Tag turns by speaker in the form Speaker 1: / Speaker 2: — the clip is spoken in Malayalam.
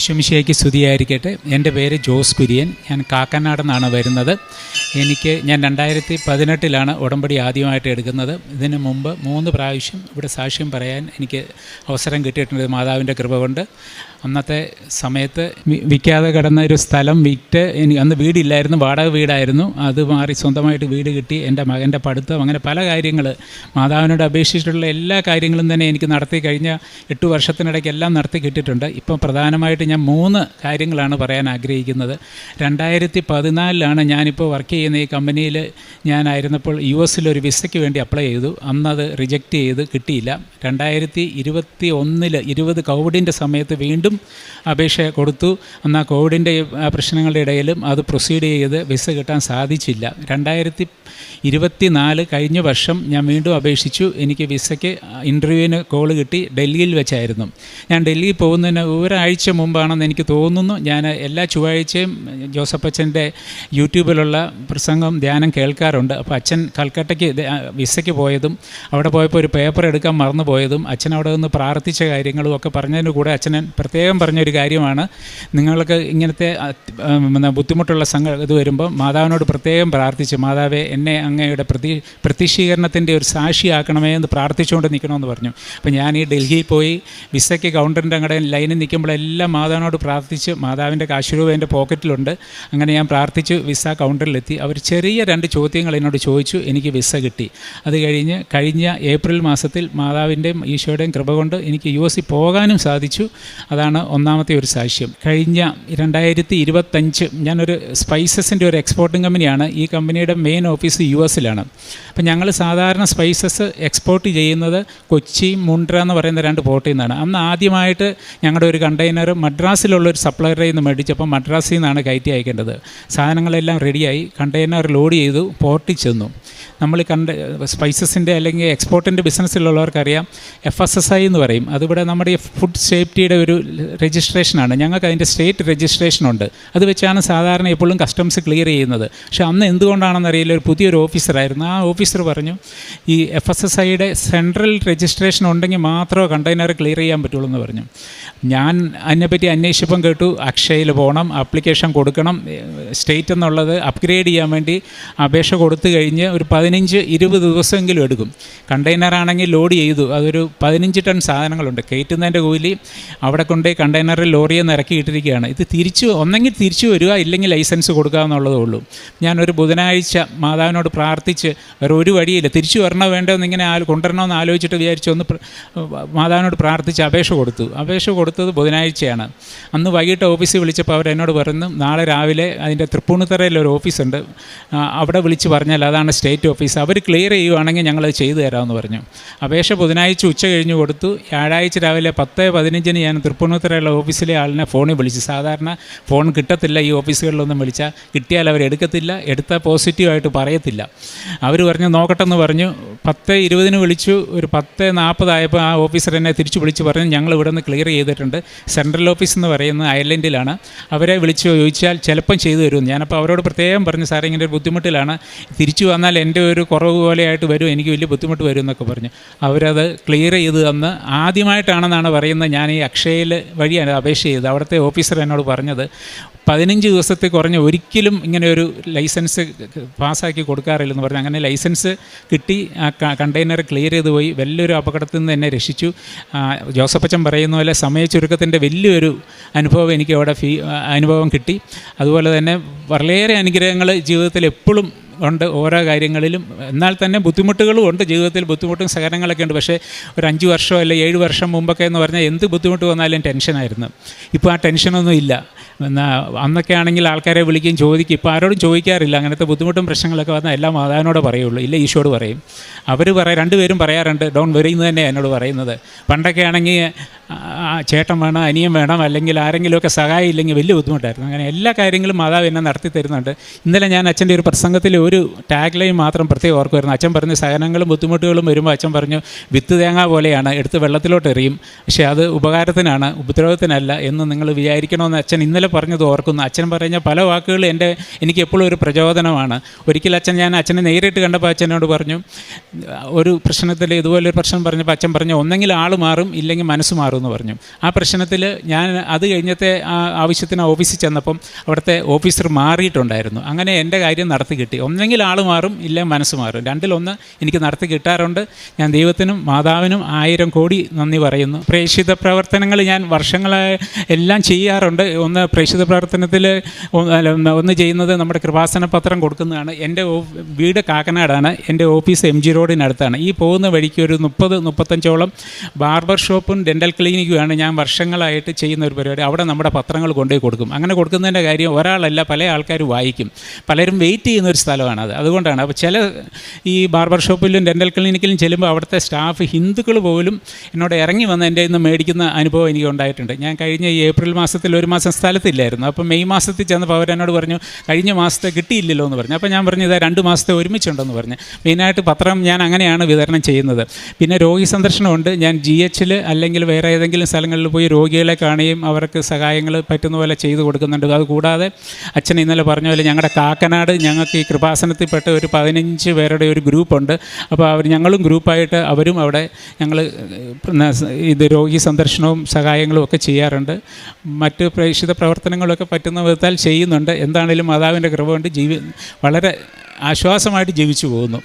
Speaker 1: ഈശ്വമിശയ്ക്ക് സ്തുതിയായിരിക്കട്ടെ. എന്റെ പേര് ജോസ് കുര്യൻ. ഞാൻ കാക്കനാട് നിന്നാണ് വരുന്നത്. എനിക്ക് ഞാൻ രണ്ടായിരത്തി പതിനെട്ടിലാണ് ഉടമ്പടി ആദ്യമായിട്ട് എടുക്കുന്നത്. ഇതിന് മുമ്പ് മൂന്ന് പ്രാവശ്യം ഇവിടെ സാക്ഷ്യം പറയാൻ എനിക്ക് അവസരം കിട്ടിയിട്ടുണ്ട്. മാതാവിന്റെ കൃപ കൊണ്ട്. അന്നത്തെ സമയത്ത് വിൽക്കാതെ കിടന്ന ഒരു സ്ഥലം വിറ്റ് എനിക്ക് അന്ന് വീടില്ലായിരുന്നു വാടക വീടായിരുന്നു. അത് മാറി സ്വന്തമായിട്ട് വീട് കിട്ടി എന്റെ മകന്റെ പഠിത്തം അങ്ങനെ പല കാര്യങ്ങൾ. മാതാവിനോട് അപേക്ഷിച്ചിട്ടുള്ള എല്ലാ കാര്യങ്ങളും തന്നെ എനിക്ക് നടത്തി കഴിഞ്ഞ എട്ട് വർഷത്തിനിടയ്ക്ക് എല്ലാം നടത്തി കിട്ടിയിട്ടുണ്ട്. ഇപ്പം പ്രധാനമായിട്ട് ഞാൻ മൂന്ന് കാര്യങ്ങളാണ് പറയാൻ ആഗ്രഹിക്കുന്നത്. രണ്ടായിരത്തി പതിനാലിലാണ് ഞാനിപ്പോൾ വർക്ക് ചെയ്യുന്ന ഈ കമ്പനിയിൽ ഞാനായിരുന്നപ്പോൾ യു എസിൽ ഒരു വിസയ്ക്ക് വേണ്ടി അപ്ലൈ ചെയ്തു. അന്നത് റിജക്റ്റ് ചെയ്ത് കിട്ടിയില്ല. രണ്ടായിരത്തി ഇരുപത്തി ഒന്നിൽ ഇരുപത് കോവിഡിന്റെ സമയത്ത് വീണ്ടും അപേക്ഷ കൊടുത്തു. എന്നാൽ കോവിഡിന്റെ പ്രശ്നങ്ങളുടെ ഇടയിലും അത് പ്രൊസീഡ് ചെയ്ത് വിസ കിട്ടാൻ സാധിച്ചില്ല. രണ്ടായിരത്തി ഇരുപത്തി നാല് കഴിഞ്ഞ വർഷം ഞാൻ വീണ്ടും അപേക്ഷിച്ചു. എനിക്ക് വിസയ്ക്ക് ഇന്റർവ്യൂവിന് കോൾ കിട്ടി ഡൽഹിയിൽ വെച്ചായിരുന്നു. ഞാൻ ഡൽഹിയിൽ പോകുന്നതിന് ഒരാഴ്ച മുമ്പാണെന്ന് എനിക്ക് തോന്നുന്നു. ഞാൻ എല്ലാ ചൊവ്വാഴ്ചയും ജോസഫ് അച്ഛന്റെ യൂട്യൂബിലുള്ള പ്രസംഗം ധ്യാനം കേൾക്കാറുണ്ട്. അപ്പോൾ അച്ഛൻ കൽക്കട്ടയ്ക്ക് വിസയ്ക്ക് പോയതും അവിടെ പോയപ്പോൾ ഒരു പേപ്പർ എടുക്കാൻ മറന്നു പോയതും അച്ഛൻ അവിടെ നിന്ന് പ്രാർത്ഥിച്ച കാര്യങ്ങളും ഒക്കെ പറഞ്ഞതിന് കൂടെ അച്ഛൻ പ്രത്യേകം പറഞ്ഞൊരു കാര്യമാണ്. നിങ്ങൾക്ക് ഇങ്ങനത്തെ ബുദ്ധിമുട്ടുള്ള സംഘ ഇത് വരുമ്പോൾ മാതാവിനോട് പ്രത്യേകം പ്രാർത്ഥിച്ച് മാതാവെ എന്നെ അങ്ങയുടെ പ്രതി പ്രത്യക്ഷീകരണത്തിന്റെ ഒരു സാക്ഷിയാക്കണമേ എന്ന് പ്രാർത്ഥിച്ചുകൊണ്ട് നിൽക്കണമെന്ന് പറഞ്ഞു. അപ്പോൾ ഞാൻ ഈ ഡൽഹിയിൽ പോയി വിസയ്ക്ക് കൗണ്ടറിന്റെ അങ്ങടെ ലൈനിൽ നിൽക്കുമ്പോഴെല്ലാം മാതാവിനോട് പ്രാർത്ഥിച്ച് മാതാവിന്റെ കാശ് രൂപ എന്റെ പോക്കറ്റിലുണ്ട്. അങ്ങനെ ഞാൻ പ്രാർത്ഥിച്ച് വിസ കൗണ്ടറിലെത്തി. അവർ ചെറിയ രണ്ട് ചോദ്യങ്ങൾ എന്നോട് ചോദിച്ചു എനിക്ക് വിസ കിട്ടി. അത് കഴിഞ്ഞ് കഴിഞ്ഞ ഏപ്രിൽ മാസത്തിൽ മാതാവിന്റെയും ഈശോയുടെയും കൃപ കൊണ്ട് എനിക്ക് യു എസ് പോകാനും സാധിച്ചു. അതാണ് ഒന്നാമത്തെ ഒരു സാക്ഷ്യം. കഴിഞ്ഞ രണ്ടായിരത്തി ഇരുപത്തഞ്ച് ഞാനൊരു സ്പൈസസിന്റെ ഒരു എക്സ്പോർട്ടിംഗ് കമ്പനിയാണ്. ഈ കമ്പനിയുടെ മെയിൻ ഓഫീസ് യു എസിലാണ് അപ്പം ഞങ്ങൾ സാധാരണ സ്പൈസസ് എക്സ്പോർട്ട് ചെയ്യുന്നത് കൊച്ചി മുണ്ട്ര എന്ന് പറയുന്ന രണ്ട് പോർട്ടിൽ നിന്നാണ്. അന്ന് ആദ്യമായിട്ട് ഞങ്ങളുടെ ഒരു കണ്ടെയ്നർ മദ്രാസിലുള്ള ഒരു സപ്ലയറിൽ നിന്ന് മേടിച്ചപ്പോൾ മദ്രാസിൽ നിന്നാണ് കയറ്റി അയക്കേണ്ടത്. സാധനങ്ങളെല്ലാം റെഡിയായി. കണ്ടെയ്നർ ലോഡ് ചെയ്തു പോർട്ടിൽ ചെന്നു. നമ്മൾ കണ്ട സ്പൈസസിന്റെ അല്ലെങ്കിൽ എക്സ്പോർട്ടിന്റെ ബിസിനസ്സിലുള്ളവർക്കറിയാം എഫ് എസ് എസ് ഐ എന്ന് പറയും. അതിവിടെ നമ്മുടെ ഫുഡ് സേഫ്റ്റിയുടെ ഒരു രജിസ്ട്രേഷനാണ് ഞങ്ങൾക്ക് അതിന്റെ സ്റ്റേറ്റ് രജിസ്ട്രേഷനുണ്ട് അത് വെച്ചാണ് സാധാരണ എപ്പോഴും കസ്റ്റംസ് ക്ലിയർ ചെയ്യുന്നത്. പക്ഷേ അന്ന് എന്തുകൊണ്ടാണെന്നറിയില്ല ഒരു പുതിയൊരു ഓഫീസറായിരുന്നു ആ ഓഫീസർ പറഞ്ഞു ഈ എഫ് എസ് എസ് ഐയുടെ സെൻട്രൽ രജിസ്ട്രേഷൻ ഉണ്ടെങ്കിൽ മാത്രമേ കണ്ടെയ്നർ ക്ലിയർ ചെയ്യാൻ പറ്റുള്ളൂ എന്ന് പറഞ്ഞു. ഞാൻ അതിനെപ്പറ്റി അന്വേഷിച്ചപ്പം കേട്ടു അക്ഷയയിൽ പോകണം ആപ്ലിക്കേഷൻ കൊടുക്കണം സ്റ്റേറ്റ് എന്നുള്ളത് അപ്ഗ്രേഡ് ചെയ്യാൻ വേണ്ടി അപേക്ഷ കൊടുത്തു കഴിഞ്ഞ് ഒരു പതിനഞ്ച് ഇരുപത് ദിവസമെങ്കിലും എടുക്കും. കണ്ടെയ്നർ ആണെങ്കിൽ ലോഡ് ചെയ്തു. അതൊരു പതിനഞ്ച് ടൺ സാധനങ്ങളുണ്ട്. കയറ്റുന്നതിന്റെ കൂലി അവിടെ കൊണ്ടേ കണ്ടെയ്നറിൽ ലോറിയെ നിറക്കിയിട്ടിരിക്കുകയാണ് ഇത് തിരിച്ചു ഒന്നെങ്കിൽ തിരിച്ചു വരിക ഇല്ലെങ്കിൽ ലൈസൻസ് കൊടുക്കുക എന്നുള്ളതേ ഉള്ളൂ. ഞാനൊരു ബുധനാഴ്ച മാതാവിനോട് പ്രാർത്ഥിച്ച് വേറെ ഒരു വഴിയില്ല. തിരിച്ചു വരണോ വേണ്ടോ എന്നിങ്ങനെ ആ കൊണ്ടുവരണമെന്ന് ആലോചിച്ചിട്ട് വിചാരിച്ചു ഒന്ന് മാതാവിനോട് പ്രാർത്ഥിച്ച് അപേക്ഷ കൊടുത്തു. അപേക്ഷ കൊടുത്തത് ബുധനാഴ്ചയാണ്. അന്ന് വൈകിട്ട് ഓഫീസിൽ വിളിച്ചപ്പോൾ അവർ എന്നോട് പറഞ്ഞു നാളെ രാവിലെ അതിന്റെ തൃപ്പൂണിത്തറയിൽ ഒരു ഓഫീസുണ്ട്. അവിടെ വിളിച്ച് പറഞ്ഞാൽ അതാണ് സ്റ്റേറ്റ് ഓഫീസ് അവർ ക്ലിയർ ചെയ്യുവാണെങ്കിൽ ഞങ്ങളത് ചെയ്തു തരാമെന്ന് പറഞ്ഞു. അപേക്ഷ ബുധനാഴ്ച ഉച്ച കഴിഞ്ഞ് കൊടുത്തു. വ്യാഴാഴ്ച രാവിലെ പത്ത് പതിനഞ്ചിന് ഞാൻ തൃപ്പൂണിത്തറയുള്ള ഓഫീസിലെ ആളിനെ ഫോണിൽ വിളിച്ചു. സാധാരണ ഫോൺ കിട്ടത്തില്ല ഈ ഓഫീസുകളിലൊന്നും വിളിച്ചാൽ കിട്ടിയാൽ അവർ എടുക്കത്തില്ല എടുത്താൽ പോസിറ്റീവായിട്ട് പറയത്തില്ല. അവർ പറഞ്ഞു നോക്കട്ടെന്ന് പറഞ്ഞു. പത്ത് ഇരുപതിന് വിളിച്ചു. ഒരു പത്ത് നാൽപ്പതായപ്പോൾ ആ ഓഫീസർ എന്നെ തിരിച്ചു വിളിച്ച് പറഞ്ഞു. ഞങ്ങൾ ഇവിടെ നിന്ന് ക്ലിയർ ചെയ്തിട്ടുണ്ട്. സെൻട്രൽ ഓഫീസ് എന്ന് പറയുന്നത് അയർലൻഡിലാണ്. അവരെ വിളിച്ച് ചോദിച്ചാൽ ചിലപ്പം ചെയ്തു തരും ഞാനപ്പോൾ അവരോട് പ്രത്യേകം പറഞ്ഞു സാറേ ഇങ്ങനെ ഒരു ബുദ്ധിമുട്ടിലാണ്. തിരിച്ചു വന്നാൽ എന്റെ ഒരു കുറവ് പോലെയായിട്ട് വരും എനിക്ക് വലിയ ബുദ്ധിമുട്ട് വരും എന്നൊക്കെ പറഞ്ഞു. അവരത് ക്ലിയർ ചെയ്ത് തന്ന് ആദ്യമായിട്ടാണെന്നാണ് പറയുന്നത് ഞാൻ ഈ അക്ഷയയിൽ വഴിയാണ് അപേക്ഷ ചെയ്തത്. അവിടുത്തെ ഓഫീസർ എന്നോട് പറഞ്ഞത് പതിനഞ്ച് ദിവസത്തെ കുറഞ്ഞ് ഒരിക്കലും ഇങ്ങനെ ഒരു ലൈസൻസ് പാസ്സാക്കി കൊടുക്കാറില്ലെന്ന് പറഞ്ഞു. അങ്ങനെ ലൈസൻസ് കിട്ടി ആ കണ്ടെയ്നർ ക്ലിയർ ചെയ്ത് പോയി. വലിയൊരു അപകടത്തിൽ നിന്ന് എന്നെ രക്ഷിച്ചു. ജോസഫച്ചൻ പറയുന്ന പോലെ സമയ ചുരുക്കത്തിന്റെ വലിയൊരു അനുഭവം എനിക്ക് അവിടെ ഫീ അനുഭവം കിട്ടി. അതുപോലെ തന്നെ വളരെയേറെ അനുഗ്രഹങ്ങൾ ജീവിതത്തിൽ എപ്പോഴും ഉണ്ട് ഓരോ കാര്യങ്ങളിലും. എന്നാൽ തന്നെ ബുദ്ധിമുട്ടുകളും ഉണ്ട്. ജീവിതത്തിൽ ബുദ്ധിമുട്ടും സഹനങ്ങളൊക്കെ ഉണ്ട്. പക്ഷേ ഒരു അഞ്ച് വർഷമോ അല്ലെ ഏഴ് വർഷം മുമ്പൊക്കെ എന്ന് പറഞ്ഞാൽ എന്ത് ബുദ്ധിമുട്ട് വന്നാലും ടെൻഷനായിരുന്നു. ഇപ്പോൾ ആ ടെൻഷനൊന്നും ഇല്ല. എന്നാ അന്നൊക്കെ ആണെങ്കിൽ ആൾക്കാരെ വിളിക്കുകയും ചോദിക്കും. ഇപ്പോൾ ആരോടും ചോദിക്കാറില്ല. അങ്ങനത്തെ ബുദ്ധിമുട്ടും പ്രശ്നങ്ങളൊക്കെ വന്നാൽ എല്ലാം മാതാവിനോട് പറയുള്ളൂ. ഇല്ല ഈശോട് പറയും. അവർ പറയാം രണ്ടുപേരും പറയാറുണ്ട് ഡോൺ വരിയെന്ന് തന്നെ എന്നോട് പറയുന്നത്. പണ്ടൊക്കെ ആണെങ്കിൽ ചേട്ടൻ വേണം അനിയൻ വേണം അല്ലെങ്കിൽ ആരെങ്കിലുമൊക്കെ സഹായം ഇല്ലെങ്കിൽ വലിയ ബുദ്ധിമുട്ടായിരുന്നു. അങ്ങനെ എല്ലാ കാര്യങ്ങളും മാതാവ് എന്നെ നടത്തി തരുന്നുണ്ട്. ഇന്നലെ ഞാൻ അച്ഛന്റെ ഒരു പ്രസംഗത്തിൽ ഒരു ടാഗ് ലൈൻ മാത്രം പ്രത്യേകം ഓർക്കുമായിരുന്നു. അച്ഛൻ പറഞ്ഞ് സഹനങ്ങളും ബുദ്ധിമുട്ടുകളും വരുമ്പോൾ അച്ഛൻ പറഞ്ഞു വിത്ത് തേങ്ങ പോലെയാണ് എടുത്ത് വെള്ളത്തിലോട്ട് എറിയും. പക്ഷേ അത് ഉപകാരത്തിനാണ് ഉപദ്രവത്തിനല്ല എന്ന് നിങ്ങൾ വിചാരിക്കണമെന്ന് അച്ഛൻ ഇന്നലെ പറഞ്ഞത് ഓർക്കുന്നു. അച്ഛൻ പറഞ്ഞ പല വാക്കുകളും എന്റെ എനിക്ക് എപ്പോഴും ഒരു പ്രചോദനമാണ്. ഒരിക്കൽ അച്ഛൻ ഞാൻ അച്ഛനെ നേരിട്ട് കണ്ടപ്പോൾ അച്ഛനോട് പറഞ്ഞു ഒരു പ്രശ്നത്തിൽ ഇതുപോലൊരു പ്രശ്നം പറഞ്ഞപ്പോൾ അച്ഛൻ പറഞ്ഞു ഒന്നെങ്കിൽ ആൾ മാറും ഇല്ലെങ്കിൽ മനസ്സ് മാറും എന്ന് പറഞ്ഞു. ആ പ്രശ്നത്തിൽ ഞാൻ അത് കഴിഞ്ഞത്തെ ആ ആവശ്യത്തിന് ഓഫീസിൽ ചെന്നപ്പം അവിടുത്തെ ഓഫീസർ മാറിയിട്ടുണ്ടായിരുന്നു. അങ്ങനെ എന്റെ കാര്യം നടത്തി കിട്ടി. ഒന്നെങ്കിൽ ആൾ മാറും ഇല്ലെങ്കിൽ മനസ്സ് മാറും. രണ്ടിലൊന്ന് എനിക്ക് നടത്തി കിട്ടാറുണ്ട്. ഞാൻ ദൈവത്തിനും മാതാവിനും ആയിരം കോടി നന്ദി പറയുന്നു. പ്രേക്ഷിത പ്രവർത്തനങ്ങൾ ഞാൻ വർഷങ്ങളായി എല്ലാം ചെയ്യാറുണ്ട്. ഒന്ന് പ്രേക്ഷിത പ്രവർത്തനത്തിൽ ഒന്ന് ചെയ്യുന്നത് നമ്മുടെ കൃപാസന പത്രം കൊടുക്കുന്നതാണ്. എന്റെ വീട് കാക്കനാടാണ്. എന്റെ ഓഫീസ് എം ജി റോഡിനടുത്താണ്. ഈ പോകുന്ന വഴിക്ക് ഒരു മുപ്പത് മുപ്പത്തഞ്ചോളം ബാർബർ ഷോപ്പും ഡെന്റൽ ക്ലിനിക്കുമാണ് ഞാൻ വർഷങ്ങളായിട്ട് ചെയ്യുന്ന ഒരു പരിപാടി. അവിടെ നമ്മുടെ പത്രങ്ങൾ കൊണ്ടുപോയി കൊടുക്കും. അങ്ങനെ കൊടുക്കുന്നതിന്റെ കാര്യം ഒരാളല്ല പല ആൾക്കാർ വായിക്കും. പലരും വെയിറ്റ് ചെയ്യുന്ന ഒരു സ്ഥലമാണ് അത്. അതുകൊണ്ടാണ് അപ്പോൾ ചില ഈ ബാർബർ ഷോപ്പിലും ഡെന്റൽ ക്ലിനിക്കിലും ചെല്ലുമ്പോൾ അവിടുത്തെ സ്റ്റാഫ് ഹിന്ദുക്കൾ പോലും എന്നോട് ഇറങ്ങി വന്ന് എന്റെ ഇന്ന് മേടിക്കുന്ന അനുഭവം എനിക്ക് ഉണ്ടായിട്ടുണ്ട് ഞാൻ കഴിഞ്ഞ ഏപ്രിൽ മാസത്തിൽ ഒരു മാസം സ്ഥലത്തില്ലായിരുന്നു അപ്പോൾ മെയ് മാസത്തിൽ ചെന്നപ്പോൾ അവരെന്നോട് പറഞ്ഞു കഴിഞ്ഞ മാസത്തെ കിട്ടിയില്ലല്ലോ എന്ന് പറഞ്ഞു. അപ്പോൾ ഞാൻ പറഞ്ഞു ഇതാ രണ്ട് മാസത്തെ ഒരുമിച്ചുണ്ടെന്ന് പറഞ്ഞു. മെയിനായിട്ട് പത്രം ഞാൻ അങ്ങനെയാണ് വിതരണം ചെയ്യുന്നത്. പിന്നെ രോഗി സന്ദർശനമുണ്ട്. ഞാൻ ജി എച്ചിൽ അല്ലെങ്കിൽ വേറെ ഏതെങ്കിലും സ്ഥലങ്ങളിൽ പോയി രോഗികളെ കാണുകയും അവർക്ക് സഹായങ്ങൾ പറ്റുന്ന പോലെ ചെയ്തു കൊടുക്കുന്നുണ്ട്. അതുകൂടാതെ അച്ഛൻ ഇന്നലെ പറഞ്ഞ പോലെ ഞങ്ങളുടെ കാക്കനാട് ഞങ്ങൾക്ക് ഈ കൃപാസനത്തിൽപ്പെട്ട ഒരു പതിനഞ്ച് പേരുടെ ഒരു ഗ്രൂപ്പുണ്ട്. അപ്പോൾ അവർ ഞങ്ങളും ഗ്രൂപ്പായിട്ട് അവരും അവിടെ ഞങ്ങൾ ഇത് രോഗി സന്ദർശനവും സഹായങ്ങളും ഒക്കെ ചെയ്യാറുണ്ട്. മറ്റ് പ്രേക്ഷിത പ്രവർത്തനങ്ങളൊക്കെ പറ്റുന്ന വിധത്താൽ ചെയ്യുന്നുണ്ട്. എന്താണേലും മാതാവിന്റെ കൃപ കൊണ്ട് ജീവി വളരെ ആശ്വാസമായിട്ട് ജീവിച്ചു പോകുന്നു.